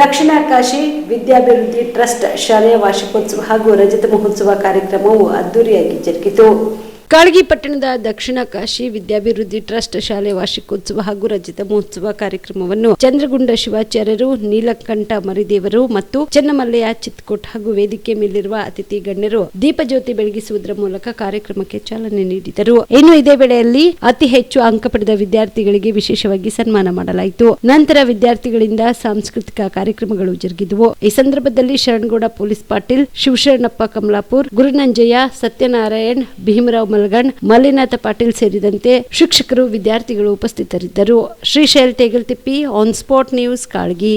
ದಕ್ಷಿಣ Kashi ವಿದ್ಯಾಭಿವೃದ್ಧಿ trust ಶಾಲೆಯ ವಾರ್ಷಿಕೋತ್ಸವ ಹಾಗೂ ರಜತ ಮಹೋತ್ಸವ ಕಾರ್ಯಕ್ರಮವು ಅದ್ದೂರಿಯಾಗಿ ಜರುಗಿತು. ಕಾಳಗಿ ಪಟ್ಟಣದ ದಕ್ಷಿಣ ಕಾಶಿ ವಿದ್ಯಾಭಿವೃದ್ಧಿ ಟ್ರಸ್ಟ್ ಶಾಲೆ ವಾರ್ಷಿಕೋತ್ಸವ ಹಾಗೂ ರಜತ ಮಹೋತ್ಸವ ಕಾರ್ಯಕ್ರಮವನ್ನು ಚಂದ್ರಗುಂಡ ಶಿವಾಚಾರ್ಯರು, ನೀಲಕಂಠ ಮರಿದೇವರು ಮತ್ತು ಚೆನ್ನಮಲ್ಲಯ್ಯ ಚಿತ್ಕೋಟ್ ಹಾಗೂ ವೇದಿಕೆ ಮೇಲಿರುವ ಅತಿಥಿ ಗಣ್ಯರು ದೀಪಜ್ಯೋತಿ ಬೆಳಗಿಸುವುದರ ಮೂಲಕ ಕಾರ್ಯಕ್ರಮಕ್ಕೆ ಚಾಲನೆ ನೀಡಿದರು. ಇನ್ನು ಇದೇ ವೇಳೆಯಲ್ಲಿ ಅತಿ ಹೆಚ್ಚು ಅಂಕ ಪಡೆದ ವಿದ್ಯಾರ್ಥಿಗಳಿಗೆ ವಿಶೇಷವಾಗಿ ಸನ್ಮಾನ ಮಾಡಲಾಯಿತು. ನಂತರ ವಿದ್ಯಾರ್ಥಿಗಳಿಂದ ಸಾಂಸ್ಕೃತಿಕ ಕಾರ್ಯಕ್ರಮಗಳು ಜರುಗಿದವು. ಈ ಸಂದರ್ಭದಲ್ಲಿ ಶರಣಗೌಡ ಪೊಲೀಸ್ ಪಾಟೀಲ್, ಶಿವಶರಣಪ್ಪ ಕಮಲಾಪುರ್, ಗುರುನಂಜಯ್ಯ, ಸತ್ಯನಾರಾಯಣ್, ಭೀಮರಾವ್ ಮಲ್ಗಣ್ ಮಲ್ಲಿನಾಥ ಪಾಟೀಲ್ ಸೇರಿದಂತೆ ಶಿಕ್ಷಕರು ವಿದ್ಯಾರ್ಥಿಗಳು ಉಪಸ್ಥಿತರಿದ್ದರು. Srishail Tegaltippi on spot news Kalagi.